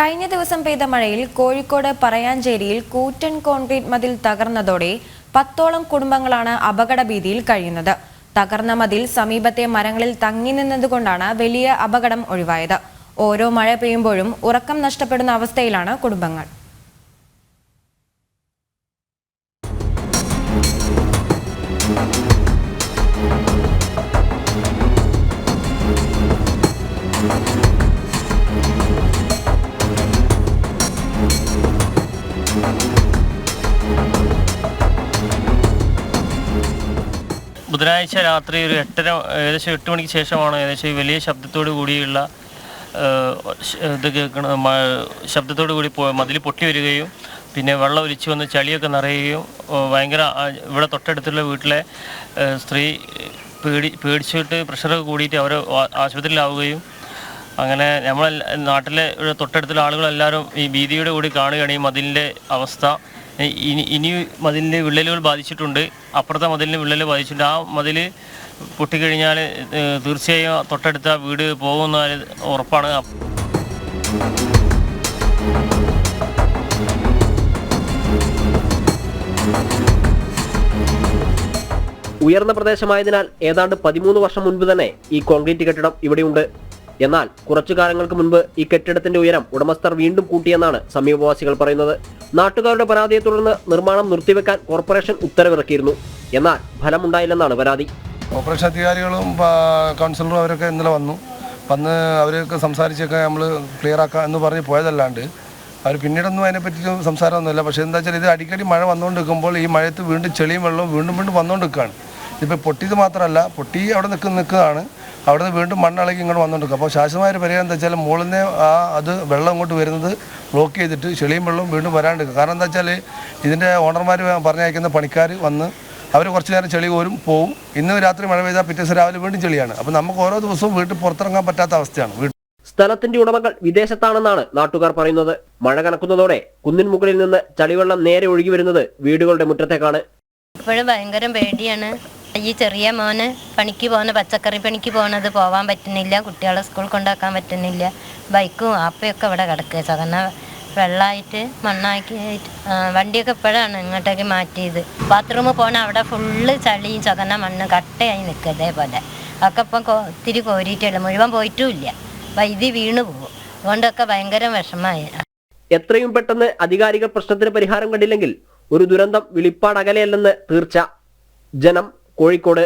കഴിഞ്ഞ ദിവസം പെയ്ത മഴയിൽ കോഴിക്കോട് പറയാഞ്ചേരിയിൽ കൂറ്റൻ കോൺക്രീറ്റ് മതിൽ തകർന്നതോടെ പത്തോളം കുടുംബങ്ങളാണ് അപകട ഭീതിയിൽ കഴിയുന്നത്. തകർന്ന മതിൽ സമീപത്തെ മരങ്ങളിൽ തങ്ങി നിന്നതുകൊണ്ടാണ് വലിയ അപകടം ഒഴിവായത്. ഓരോ മഴ പെയ്യുമ്പോഴും ഉറക്കം നഷ്ടപ്പെടുന്ന അവസ്ഥയിലാണ് കുടുംബങ്ങൾ. ബുധനാഴ്ച രാത്രി ഒരു എട്ടര ഏകദേശം എട്ട് മണിക്ക് ശേഷമാണ് ഏകദേശം വലിയ ശബ്ദത്തോടു കൂടിയുള്ള ഇത് കേൾക്കണ ശബ്ദത്തോടു കൂടി മതിൽ പൊട്ടി വരികയും പിന്നെ വെള്ളം ഒലിച്ചു വന്ന് ചളിയൊക്കെ നിറയുകയും ഭയങ്കര ഇവിടെ തൊട്ടടുത്തുള്ള വീട്ടിലെ സ്ത്രീ പേടി പേടിച്ചിട്ട് പ്രഷറൊക്കെ കൂടിയിട്ട് അവർ ആശുപത്രിയിലാവുകയും അങ്ങനെ നമ്മൾ നാട്ടിലെ തൊട്ടടുത്തുള്ള ആളുകളെല്ലാവരും ഈ ഭീതിയുടെ കൂടി കാണുകയാണ് ഈ മതിലിന്റെ അവസ്ഥ. ഇനി ഇനി മതിലിന്റെ വിള്ളലുകൾ ബാധിച്ചിട്ടുണ്ട്. അപ്പുറത്തെ മതിലിന് വിള്ളൽ ബാധിച്ചിട്ടുണ്ട്. ആ മതിൽ പൊട്ടിക്കഴിഞ്ഞാൽ തീർച്ചയായും തൊട്ടടുത്ത വീട് പോകുന്ന ഉറപ്പാണ്. ഉയർന്ന പ്രദേശമായതിനാൽ ഏതാണ്ട് പതിമൂന്ന് വർഷം മുൻപ് തന്നെ ഈ കോൺക്രീറ്റ് കെട്ടിടം ഇവിടെയുണ്ട്. എന്നാൽ കുറച്ചു കാലങ്ങൾക്ക് മുൻപ് ഈ കെട്ടിടത്തിന്റെ ഉയരം ഉടമസ്ഥർ വീണ്ടും കൂട്ടിയെന്നാണ് സമീപവാസികൾ പറയുന്നത്. നാട്ടുകാരുടെ പരാതിയെ തുടർന്ന് നിർമ്മാണം നിർത്തിവെക്കാൻ കോർപ്പറേഷൻ ഉത്തരവിറക്കിയിരുന്നു. എന്നാൽ ഫലമുണ്ടായില്ലെന്നാണ് പരാതി. കോർപ്പറേഷൻ അധികാരികളും കൗൺസിലറും അവരൊക്കെ ഇന്നലെ വന്നു. വന്ന് അവരൊക്കെ സംസാരിച്ചൊക്കെ നമ്മൾ ക്ലിയർ ആക്കാം എന്ന് പറഞ്ഞ് പോയതല്ലാണ്ട് അവർ പിന്നീടൊന്നും അതിനെപ്പറ്റി സംസാരമൊന്നുമില്ല. പക്ഷേ എന്താ വെച്ചാൽ ഇത് അടിക്കടി മഴ വന്നുകൊണ്ട് നിൽക്കുമ്പോൾ ഈ മഴയത്ത് വീണ്ടും ചെളിയും വെള്ളവും വീണ്ടും വീണ്ടും വന്നുകൊണ്ട് നിൽക്കുകയാണ് ഇപ്പോൾ പൊട്ടിയത് മാത്രമല്ല പൊട്ടി അവിടെ നിൽക്കുന്ന നിൽക്കുകയാണ്. അവിടെ നിന്ന് വീണ്ടും മണ്ണിളകി ഇങ്ങോട്ട് വന്നുകൊണ്ടിരിക്കും അപ്പോൾ ശാശ്വതമായ ഒരു പരിഹാരം എന്താ വെച്ചാൽ മുകളിൽ നിന്ന് ആ അത് വെള്ളം ഇങ്ങോട്ട് വരുന്നത് ബ്ലോക്ക് ചെയ്തിട്ട് ചെളിയും വെള്ളവും വീണ്ടും വരാണ്ടിരിക്കും കാരണം എന്താ വെച്ചാൽ ഇതിന്റെ ഓണർമാർ പറഞ്ഞയക്കുന്ന പണിക്കാർ വന്ന് അവർ കുറച്ച് നേരം ചെളി കോരും പോവും. ഇന്ന് രാത്രി മഴ പെയ്താൽ പിറ്റേ ദിവസം രാവിലെ വീണ്ടും ചെളിയാണ്. അപ്പോൾ നമുക്ക് ഓരോ ദിവസവും വീട്ടിൽ പുറത്തിറങ്ങാൻ പറ്റാത്ത അവസ്ഥയാണ്. സ്ഥലത്തിന്റെ ഉടമകൾ വിദേശത്താണെന്നാണ് നാട്ടുകാർ പറയുന്നത്. മഴ കണക്കുന്നതോടെ കുന്നിൻ മുകളിൽ നിന്ന് ചളിവെള്ളം നേരെ ഒഴുകി വരുന്നത് വീടുകളുടെ മുറ്റത്തേക്കാണ്. ഇപ്പോഴും ഭയങ്കര പേടിയാണ്. ഈ ചെറിയ മോന് പണിക്ക് പോകുന്ന പച്ചക്കറി പണിക്ക് പോകുന്നത് പോകാൻ പറ്റുന്നില്ല കുട്ടികളെ സ്കൂൾ കൊണ്ടാക്കാൻ പറ്റുന്നില്ല. ബൈക്കും ആപ്പയൊക്കെ ഇവിടെ കിടക്കുക. ചകന്ന വെള്ളമായിട്ട് മണ്ണാക്കി വണ്ടിയൊക്കെ ഇപ്പോഴാണ് ഇങ്ങോട്ടേക്ക് മാറ്റിയത്. ബാത്റൂമിൽ പോകണ അവിടെ ഫുള്ള് ചളിയും ചകന്ന മണ്ണ് കട്ടയായി നിൽക്കുക ഇതേപോലെ. ഒക്കെ ഇപ്പം കോ ഇത്തിരി കോരിയിട്ടുള്ളൂ മുഴുവൻ പോയിട്ടുമില്ല. വൈദ്യുതി വീണു പോകും അതുകൊണ്ടൊക്കെ ഭയങ്കര വിഷമമായി. എത്രയും പെട്ടെന്ന് അധികാരികൾ പ്രശ്നത്തിന് പരിഹാരം കണ്ടില്ലെങ്കിൽ ഒരു ദുരന്തം വിളിപ്പാടകലെയല്ലെന്ന് തീർച്ച ജനം. കോഴിക്കോട്